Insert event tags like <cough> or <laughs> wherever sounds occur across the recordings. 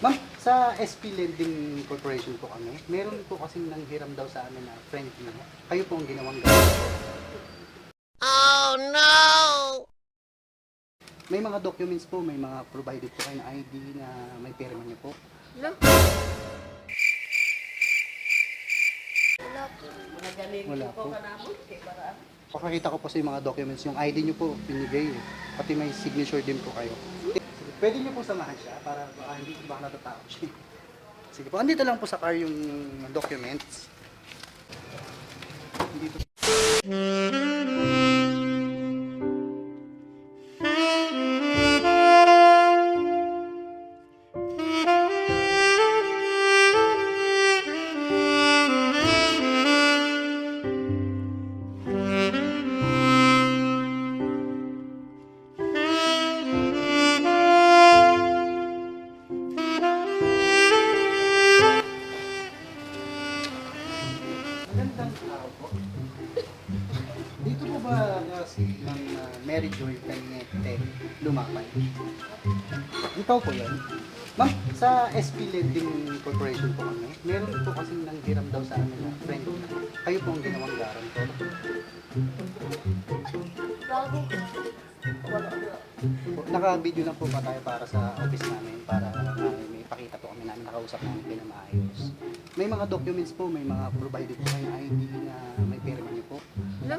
Ma'am, sa SP Lending Corporation po kami, meron po kasing nanghiram daw sa amin na friend niyo. Kayo po ang ginawang gamit. Oh no! May mga documents po, may mga provided po kayo na ID na may pirma niyo po. Wala. Wala po. Wala po. Pakakita ko po sa mga documents, yung ID niyo po, pinigay eh. Pati may signature din po kayo. Pwede niyo po samahan siya para baka hindi baka natatakot siya. Sige po, andito lang po sa car yung documents. Dito. Ikaw po yan. Ma'am, sa SP Lending Corporation po kami, meron po kasing nanghiram daw sa amin na friend kayo po ang ginawang guarantor. Naka-video na po ba tayo para sa office namin para uh, may pakita po kami namin nakausap namin kayo na maayos. May mga documents po, may mga provided po kayo ID na may pirma niyo po. Wala.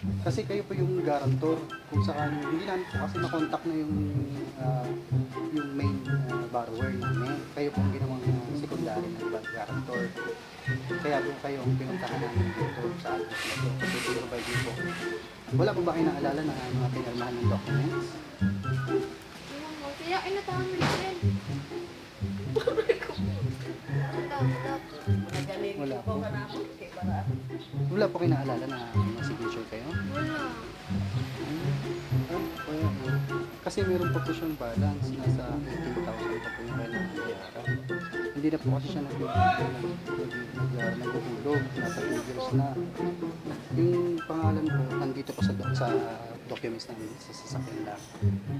Kasi kayo po yung guarantor. Kung saan, hindi namin po kasi makontak na yung ah, yung main ah, borrower namin. Kayo po ang ginawang uh, secondary na guarantor. Kaya po kayo ang pinuntahan namin dito sa na to. Kasi pinrovide niyo po. Wala po ba kayo naalala na mga pinirmahan ng documents? Kaya inatahan mo din. Wala, po. Wala po. Kayo naalala na may signature Kasi meron pa po siyang balance. Nasa 18,000 pa po yung kailangan bayaran. Hindi na po kasi siya nag- naghuhulog. Nasa 2 years na. Yung pangalan po, nandito po sa, sa documents namin sa sasakyan lang.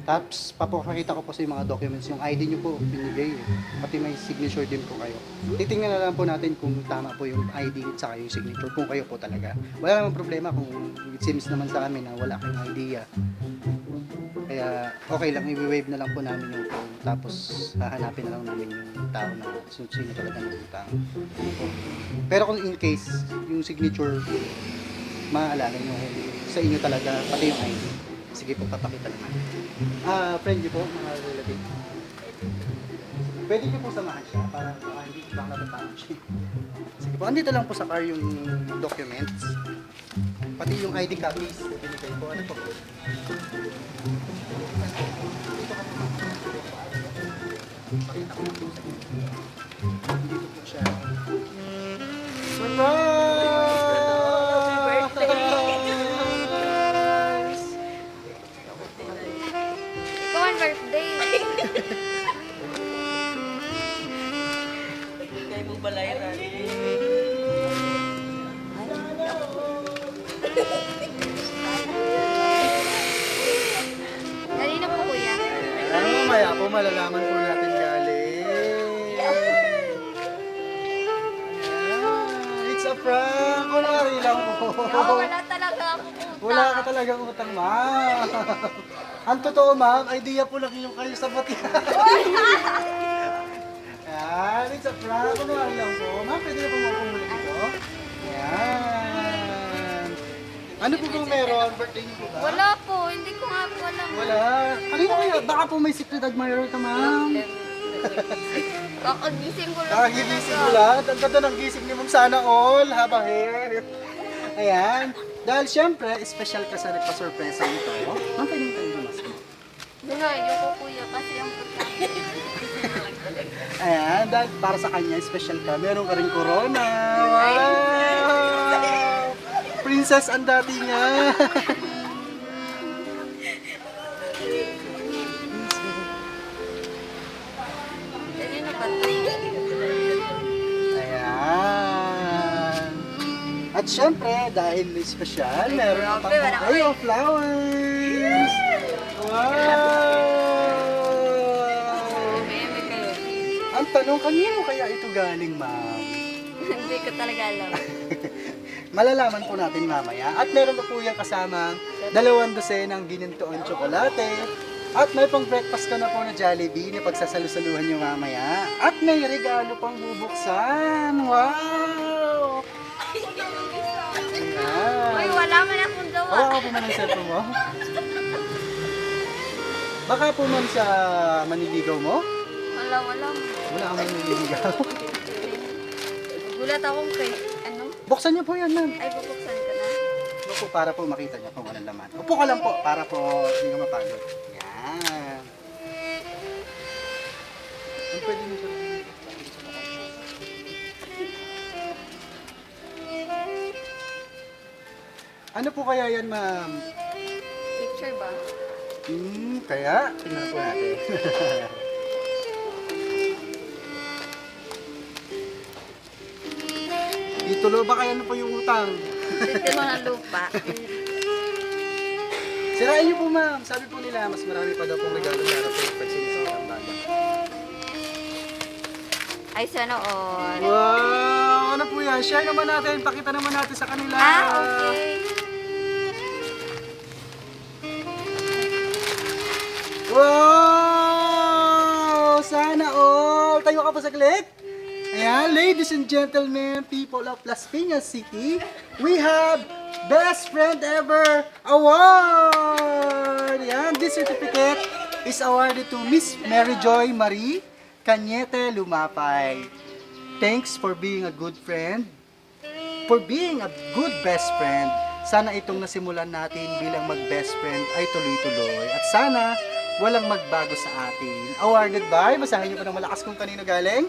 Tapos, papakita ko po sa mga documents. Yung ID nyo po, binigay eh. Pati may signature din po kayo. Titingnan na lang po natin kung tama po yung ID at saka yung signature. Kung kayo po talaga. Wala namang problema kung it seems naman sa amin na wala kayong idea. Kaya okay lang, i-wave na lang po namin yung phone. Tapos hahanapin na lang namin yung tao na sino, talaga ng utang. Pero kung in case, yung signature, maaalala nyo, sa inyo talaga, pati yung ID. Sige po, papakita naman. Ah, friend po, mga relative. Pwede niyo po samahan siya para baka hindi baka natatakot siya. Sige po, andito lang po sa car yung documents. Pati yung ID copies. Binigay po. Ano po? Pakita malalaman po natin galing. Ayan. It's a prank! Kunwari lang po. Oo, wala talaga ako utang. Wala ka talagang utang, ma'am. Ang totoo, ma'am, idea po lang yung kayo sa bati. <laughs> Ayan, it's a prank. Kunwari lang po. Ma'am, pwede na po mapumuli Ano po bang meron? Birthday niyo po ba? Wala po. Hindi ko nga po alam. Wala. Kanina kaya? Baka po may secret admirer ka, ma'am. Kakagising ko lang. Nakagigising mo lang. Ang ganda ng gising ni ma'am sana all. Haba hair. Ayan. Dahil syempre, special ka sa nagpa-surpresa nito. Ma'am, pwede mo tayo lumas mo. Dinayo ko kuya kasi ang puta. Ayan, dahil para sa kanya, special ka. Meron ka rin corona. Wow! Princess ang dati ito? Ayan. At syempre, dahil special, meron ka pang of flowers. Wow! Kayo. Ang tanong, kanino kaya ito galing, ma'am? <laughs> Hindi ko talaga alam. Malalaman po natin mamaya. At meron pa po yung kasama dalawang dosenang ginintoong tsokolate. At may pang breakfast ka na po na Jollibee na pagsasalusaluhan nyo mamaya. At may regalo pang bubuksan. Wow! Uy, wala man akong gawa. Hawakan po man ang cellphone mo. Baka po man sa maniligaw mo. Wala, wala. Wala kang maniligaw. Gulat akong kay? Buksan niyo po yan, ma'am. Ay, bubuksan ko na. Ano po, para po makita niyo kung anong laman. Upo ka lang po, para po hindi ka mapagod. Yan. Ang pwede niyo sabihin. Ano po kaya yan, ma'am? Picture ba? Hmm, kaya, tingnan po natin. <laughs> Itulo ba kaya ano po yung utang? Titilo ng lupa. Sirain niyo po ma'am. Sabi po nila, mas marami pa daw pong regalo para po pag sinisang ang bata. Ay, sana all. Wow! Ano po yan? Share naman natin. Pakita naman natin sa kanila. Ah, okay. Wow! Sana all! Tayo ka pa saglit. Ayan, ladies and gentlemen, people of Las Piñas City, we have Best Friend Ever Award! Ayan, this certificate is awarded to Miss Mary Joy Marie Cañete Lumapay. Thanks for being a good friend, for being a good best friend. Sana itong nasimulan natin bilang mag-best friend ay tuloy-tuloy. At sana walang magbago sa atin. Awarded by, basahin niyo pa ng malakas kung kanino galing.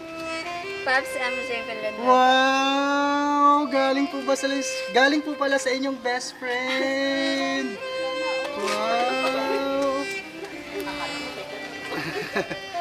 Pops MJ Villanueva. Wow! Galing po ba sa galing po pala sa inyong best friend. Wow!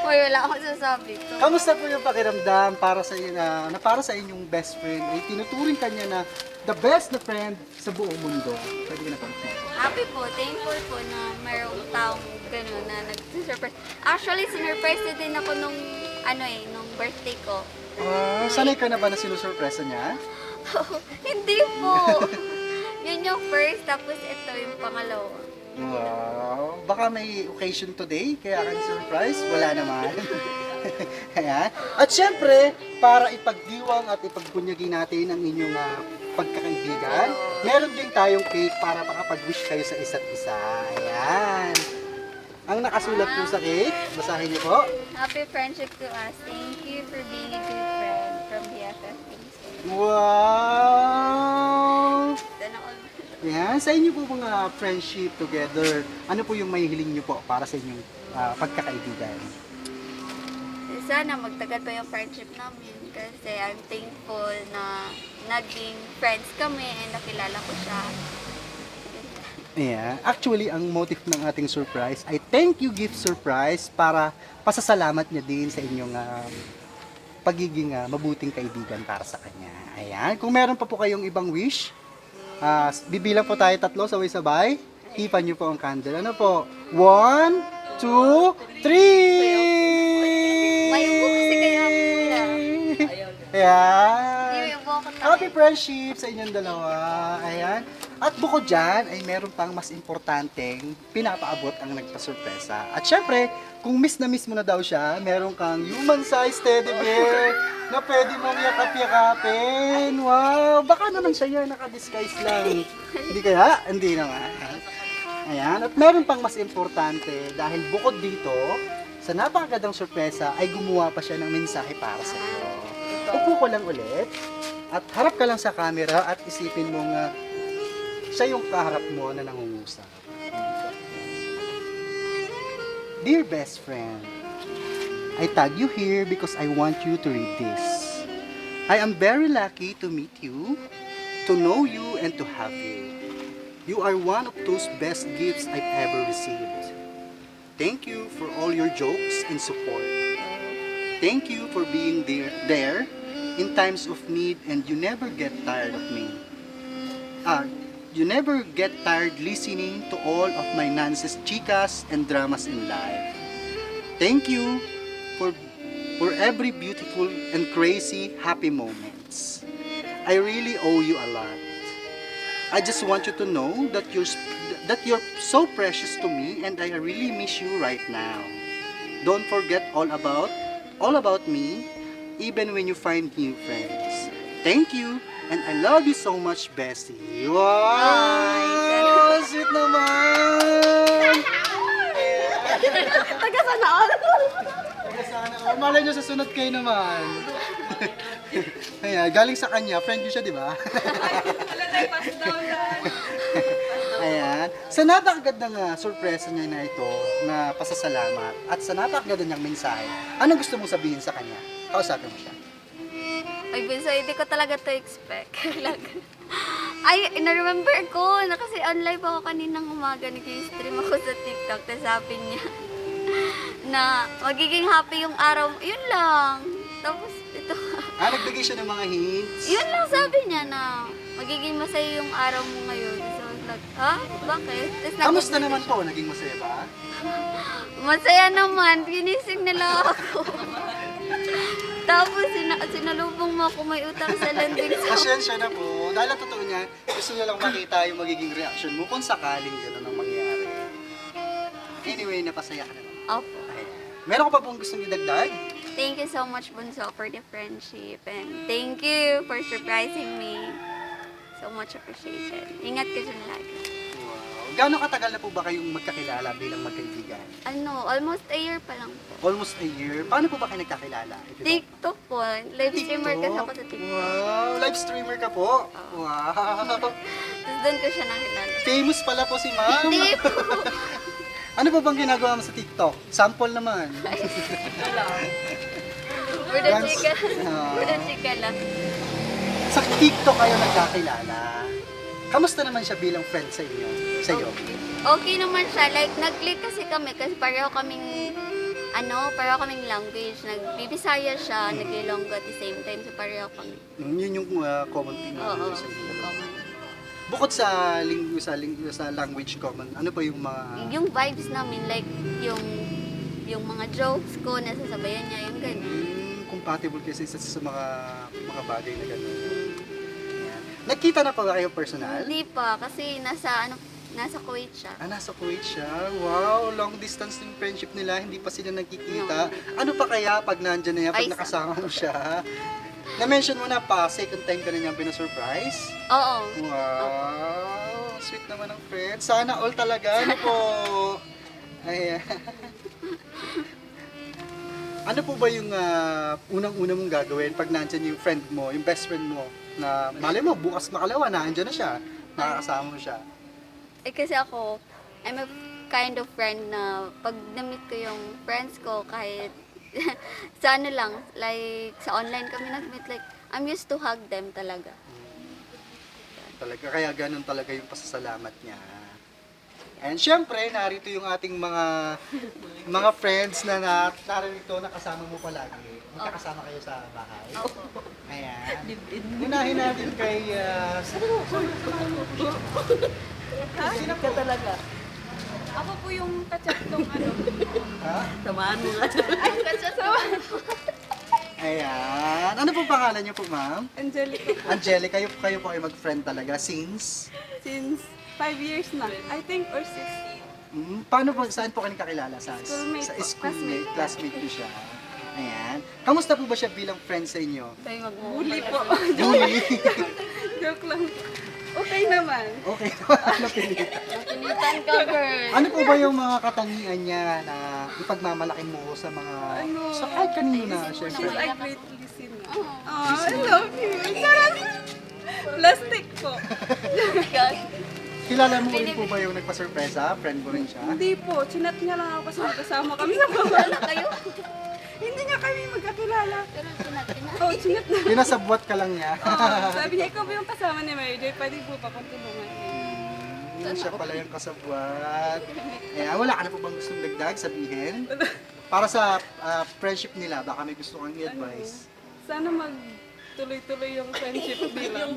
Uy, wala akong sasabi to. Kamusta po yung pakiramdam para sa na, na para sa inyong best friend ay tinuturing kanya na the best na friend sa buong mundo. Pwede ka na pang Happy po, thankful po na mayroong taong gano'n na nag-surprise. Actually, sinurprise na din ako nung, ano eh, nung birthday ko. Ah, sanay ka na ba na sinusurpresa niya? <laughs> Hindi po. <laughs> Yun yung first, tapos ito yung pangalawa. Wow! Baka may occasion today, kaya ka surprise Wala naman. <laughs> Ayan. At syempre, para ipagdiwang at ipagbunyagi natin ang inyong ah, pagkakaibigan, meron din tayong cake para makapag-wish kayo sa isa't isa. Ayan. Ang nakasulat po sa cake, basahin niyo po. Happy friendship to us. Thank you for being a good friend from BFF. Wow! Ayan, sa inyo po mga friendship together, ano po yung may hiling niyo po para sa inyong ah, pagkakaibigan? sana magtagal pa yung friendship namin kasi I'm thankful na naging friends kami and nakilala ko siya. Yeah. Actually, ang motive ng ating surprise ay thank you gift surprise para pasasalamat niya din sa inyong um, pagiging ah, mabuting kaibigan para sa kanya. Ayan. Kung meron pa po kayong ibang wish, ah, bibilang po tayo tatlo sabay-sabay. Hipan niyo po ang candle. Ano po? One, two, three! May upo kasi kaya kuya. Ayan. Ko. Happy friendship sa inyong dalawa. Ayan. At bukod dyan, ay meron pang mas importanteng pinapaabot ang nagpasurpresa. At syempre, kung miss na miss mo na daw siya, meron kang human size teddy bear na pwede mong yakap-yakapin. Wow! Baka naman siya yan, naka-disguise lang. Hindi kaya? Hindi naman. Ayan. At meron pang mas importante dahil bukod dito, sa napakagandang sorpresa ay gumawa pa siya ng mensahe para sa iyo. Upo ko lang ulit at harap ka lang sa camera at isipin mo nga siya yung kaharap mo na nangungusap. Dear best friend, I tag you here because I want you to read this. I am very lucky to meet you, to know you, and to have you. You are one of those best gifts I've ever received. Thank you for all your jokes and support. Thank you for being there, there in times of need and you never get tired of me. Ah, you never get tired listening to all of my nonsense chicas and dramas in life. Thank you for for every beautiful and crazy happy moments. I really owe you a lot. I just want you to know that you're that you're so precious to me and I really miss you right now. Don't forget all about all about me even when you find new friends. Thank you and I love you so much, Bessie. Wow! Sweet naman! <laughs> Taga sana all. Taga sana. Oh, malay nyo sa sunod kayo naman. <laughs> Ayan, galing sa kanya. Friend ko siya, di ba? Ayan. Sa napakaganda nga sorpresa niya na ito na pasasalamat at sa napakaganda niyang mensahe, anong gusto mong sabihin sa kanya? Kausapin mo siya. Ay, Bunso, hindi ko talaga to expect. <laughs> Ay, na-remember ko na kasi online pa ako kaninang umaga, nag-stream ako sa TikTok, tapos sabi niya <laughs> na magiging happy yung araw, yun lang. Tapos ito, Ah, nagbigay siya ng mga hints. yun lang sabi niya na magiging masaya yung araw mo ngayon. So, like, ha? Bakit? Tapos Kamusta naman po? Naging masaya ba? <laughs> Masaya naman, ginising nila ako. Tapos sina- sinalubong mo ako may utang sa <laughs> landing sa Pasensya na po. Dahil ang totoo niya, gusto niya lang makita yung magiging reaction mo kung sakaling gano'n ang mangyari. Anyway, napasaya ka naman. Opo. Ayan. Meron ka pa pong gustong idagdag? Thank you so much, Bunso, for the friendship. And thank you for surprising me. So much appreciated. Ingat ka dyan lagi. Gano'ng katagal na po ba kayong magkakilala bilang magkaibigan? Ano, almost a year pa lang po. Almost a year. Paano po ba kayo nagkakilala? If you don't- TikTok po. Live streamer kasi ako sa TikTok. Wow, live streamer ka po. Wow. <laughs> Tapos doon ko siya nakilala. Famous pala po si ma'am. Hindi po. <laughs> Ano ba bang ginagawa mo sa TikTok? Sample naman. <laughs> For the Dance. chika. Ah. For the chika lang. sa TikTok kayo nagkakilala. Kamusta naman siya bilang friend sa inyo? Sa iyo? Okay naman siya. Like, nag-click kasi kami kasi pareho kaming ano, pareho kaming language. Nagbibisaya siya, nag-ilonggo at the same time. So, pareho kami. Mm, Yun yung uh, common thing Oo, sa inyo. common. Bukod sa linggo sa linggo sa language common, ano pa yung mga Yung vibes namin, like, yung yung mga jokes ko, nasasabayan niya, yung ganun. Mm, compatible kasi sa, sa mga mga bagay na gano'n. Nagkita na pa ba kayo personal? Hindi pa, kasi nasa, ano, nasa Kuwait siya. Ah, nasa Kuwait siya. Wow, long distance yung friendship nila, hindi pa sila nagkikita. Ano pa kaya pag nandyan na yan, pag Ay, nakasama mo siya? Na-mention mo na pa, second time ka na niyang pinasurprise. Oo. Wow, sweet naman ng friend. Sana all talaga, ano po? <laughs> Ayan. ano po ba yung ah, unang-una mong gagawin pag nandyan yung friend mo, yung best friend mo, na malay mo, bukas makalawa, nandyan na siya, nakakasama mo siya. Eh, kasi ako, I'm a kind of friend na pag na-meet ko yung friends ko, kahit <laughs> sa ano lang, like, sa online kami nag-meet, like, I'm used to hug them talaga. Talaga, kaya ganun talaga yung pasasalamat niya. And syempre, narito yung ating mga mga friends na, na narito na kasama mo palagi. Magkakasama kayo sa bahay. Ayan. Unahin natin kay... Uh, Sino po? talaga. Ako po yung kachat nung ano. Ha? Tamaan mo nga. Ay, kachat Ayan. Ano po pangalan niyo po, ma'am? Angelica po. Angelica, kayo, kayo po ay mag-friend talaga since... Since 5 years na. I think or 6. Mm, paano po, saan po kayo kakilala? Sa, Schoolmate sa po, schoolmate, classmate. classmate ko siya. Ayan. Kamusta po ba siya bilang friend sa inyo? Tayo mag Bully po. Julie. <laughs> Joke lang. Okay naman. okay naman, <laughs> napilitan. Pinitan ka, girl. Ano po ba yung mga katangian niya na ipagmamalaki mo sa mga... Ano? Sa kahit kanino na, She's syempre. a great listener. Oh, I love you. Sarap. Plastic po. Kilala mo rin po ba yung nagpa-surpresa? Friend mo rin siya? Hindi po. Chinat niya lang ako kasi magkasama kami sa baba. kayo. Hindi nga kami magkakilala. Pero pinatina. Oh, chinat na. Pinasabwat ka lang niya. <laughs> Oh, sabi niya, ikaw ba yung kasama ni Mary Joy? Pwede po pa kung tulungan. Hmm, siya pala yung kasabwat. Ayan, wala ka na po bang gustong dagdag, sabihin? Para sa ah, friendship nila, baka may gusto kang i-advise. Sana mag tuloy-tuloy yung friendship <laughs> nila.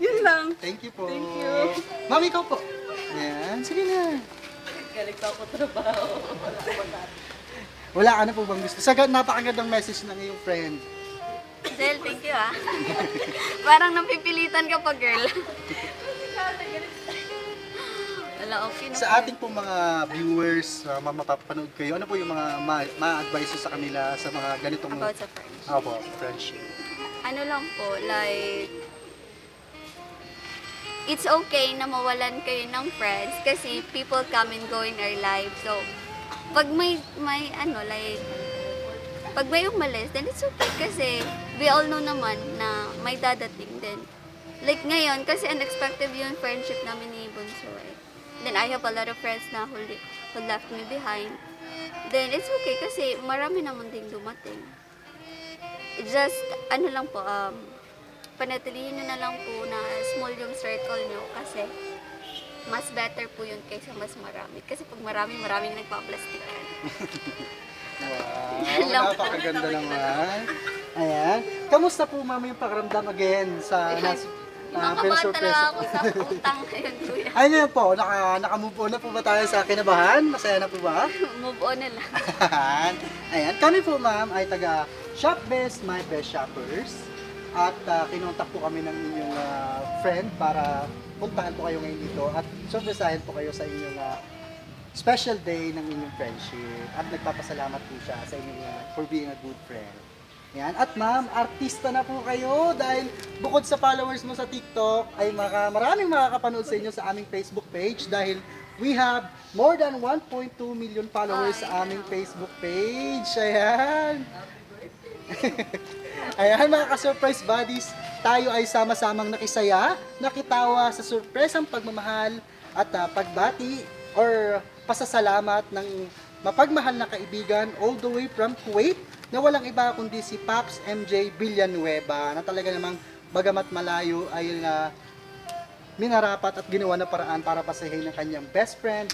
Yun lang. Thank you po. Thank you. Mami, ikaw po. Ayan, sige na. Galing pa ako trabaho. <laughs> Wala ka na po bang gusto? Sagad, napakagandang message ng iyong friend. Del, thank you ah. <laughs> Parang napipilitan ka pa, girl. <laughs> Wala, okay na Sa po. ating po mga viewers, uh, mapapanood kayo, ano po yung mga ma- ma-advise sa kanila sa mga ganitong About sa friends. Opo, friendship? ano lang po, like, it's okay na mawalan kayo ng friends kasi people come and go in our lives. So, pag may, may ano, like, pag may umalis, then it's okay kasi we all know naman na may dadating din. Like ngayon, kasi unexpected yung friendship namin ni Bunso eh. Then I have a lot of friends na who, who left me behind. Then it's okay kasi marami naman ding dumating just ano lang po um panatilihin nyo na lang po na small yung circle nyo kasi mas better po yun kaysa mas marami. Kasi pag marami, maraming nagpa-plastikan. <laughs> Wow, <laughs> napakaganda naman. Ayan. Kamusta po mama yung pakiramdam again sa <laughs> nas, uh, Nakabata na ako sa utang ngayon, kuya. Ayun yun po, naka, naka-move on na po ba tayo sa kinabahan? Masaya na po ba? Move on na lang. Ayan, kami po ma'am ay taga Shop Best My Best Shoppers at uh, kinontak po kami ng inyong ah, friend para puntahan po kayo ngayon dito at surprisahin po kayo sa inyong ah, special day ng inyong friendship at nagpapasalamat po siya sa inyong ah, for being a good friend. Yan. At ma'am, artista na po kayo dahil bukod sa followers mo sa TikTok ay maka, maraming makakapanood sa inyo sa aming Facebook page dahil we have more than 1.2 million followers sa aming Facebook page. Ayan. <laughs> Ayan mga ka-surprise buddies, tayo ay sama-samang nakisaya, nakitawa sa surpresang pagmamahal at ah, pagbati or pasasalamat ng mapagmahal na kaibigan all the way from Kuwait na walang iba kundi si Paps MJ Villanueva na talaga namang bagamat malayo ay na minarapat at ginawa na paraan para pasahin ng kanyang best friend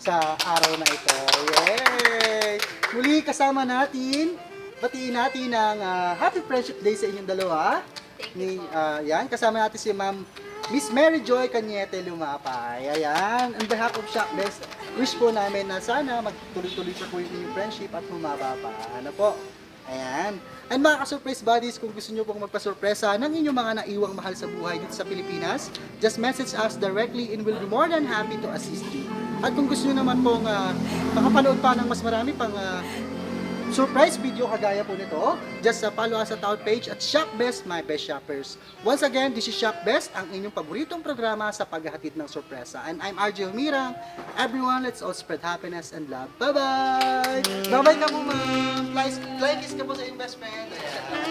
sa araw na ito. Yay! Muli kasama natin, batiin natin ang ah, Happy Friendship Day sa inyong dalawa. Thank Ni, ah, yan, kasama natin si Ma'am Miss Mary Joy Cañete Lumapay. Ayan, on behalf of Shop Best, wish po namin na sana magtuloy-tuloy pa po yung inyong friendship at humaba pa. Ano po? Ayan. And mga ka-surprise buddies, kung gusto nyo pong magpa-surpresa ng inyong mga naiwang mahal sa buhay dito sa Pilipinas, just message us directly and we'll be more than happy to assist you. At kung gusto nyo naman pong ah, makapanood pa ng mas marami pang ah, surprise video kagaya po nito, just uh, follow us at our page at Shop Best My Best Shoppers. Once again, this is Shop Best, ang inyong paboritong programa sa paghahatid ng sorpresa. And I'm RJ Mirang. Everyone, let's all spread happiness and love. Bye-bye! Bye-bye ka po, ma'am! Fly, fly kiss ka po sa investment. Ayan.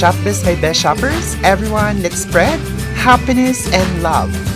Shop Biz by Best Shoppers. Everyone, let's spread happiness and love.